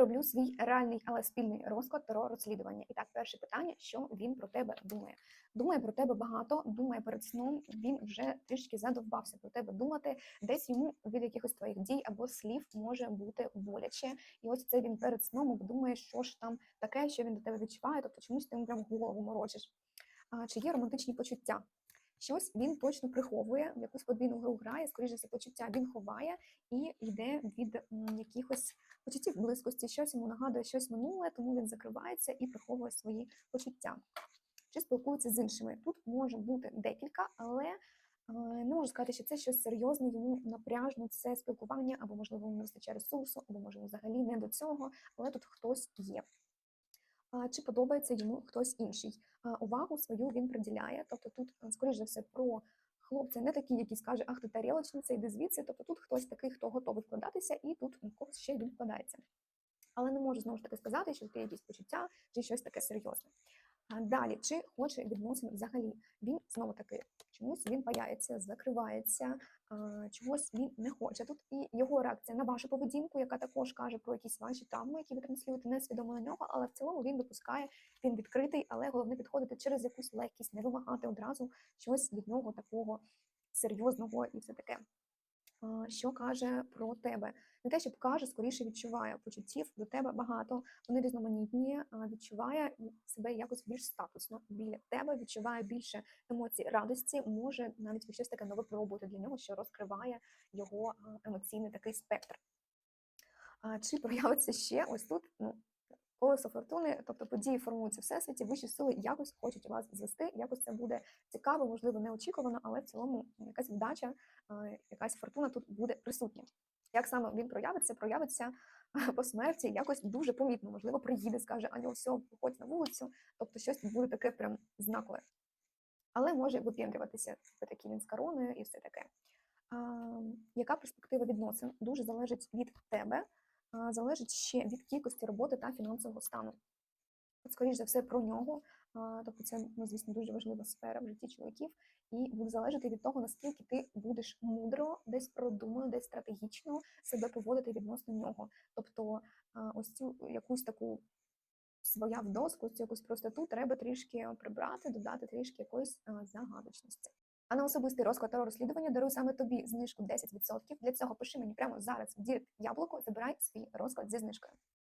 роблю свій реальний, але спільний розклад таро розслідування. І так, перше питання: що він про тебе думає? Думає про тебе багато, думає перед сном. Він вже трішки задовбався про тебе думати. Десь йому від якихось твоїх дій або слів може бути боляче. І ось це він перед сном обдумує, що ж там таке, що він до тебе відчуває. Тобто чомусь ти йому прям голову морочиш. А, чи є романтичні почуття? Щось він точно приховує, в якусь подвійну гру грає, скоріше за почуття він ховає і йде від якихось почуттів близькості, щось йому нагадує щось минуле, тому він закривається і приховує свої почуття. Чи спілкується з іншими? Тут може бути декілька, але е, не можу сказати, що це щось серйозне, йому напряжно це спілкування, або можливо не вистачає ресурсу, або може взагалі не до цього, але тут хтось є. Чи подобається йому хтось інший? Увагу свою він приділяє. Тобто тут, скоріш за все, про хлопця не такий, який скаже, ах ти тарілочниця, йди звідси. Тобто тут хтось такий, хто готовий вкладатися, і тут когось ще він вкладається. Але не можу знову ж таки сказати, що це якісь почуття чи щось таке серйозне. Далі, чи хоче відносин взагалі? Він знову таки чомусь він паяється, закривається, чогось він не хоче. Тут і його реакція на вашу поведінку, яка також каже про якісь ваші травми, які ви транслюєте несвідомо на нього, але в цілому він допускає, він відкритий, але головне підходити через якусь легкість, не вимагати одразу щось від нього такого серйозного і все таке. Що каже про тебе? Не те, щоб каже, скоріше відчуває почуттів до тебе багато. Вони різноманітні, відчуває себе якось більш статусно біля тебе, відчуває більше емоцій радості, може навіть щось таке нове пробувати для нього, що розкриває його емоційний такий спектр. Чи проявиться ще ось тут? Ну, колесо фортуни, тобто події формуються всесвіті, вищі сили якось хочуть вас звести, якось це буде цікаво, можливо, неочікувано, але в цілому якась вдача, якась фортуна тут буде присутня. Як саме він проявиться, проявиться по смерті якось дуже помітно, можливо, приїде, скаже, Аню, все, виходь на вулицю, тобто щось буде таке прям знакове. Але може випендрюватися, такий він з короною і все таке. А, яка перспектива відносин? Дуже залежить від тебе, залежить ще від кількості роботи та фінансового стану. От, скоріш за все, про нього, тобто це, ну, звісно, дуже важлива сфера в житті чоловіків, і буде залежати від того, наскільки ти будеш мудро, десь продумано, десь стратегічно себе поводити відносно нього. Тобто, ось цю якусь таку своя в доску, цю якусь простоту треба трішки прибрати, додати трішки якоїсь загадочності. А на особистий розклад та розслідування дарую саме тобі знижку 10%. Для цього пиши мені прямо зараз в дірект яблуко, забирай свій розклад зі знижкою.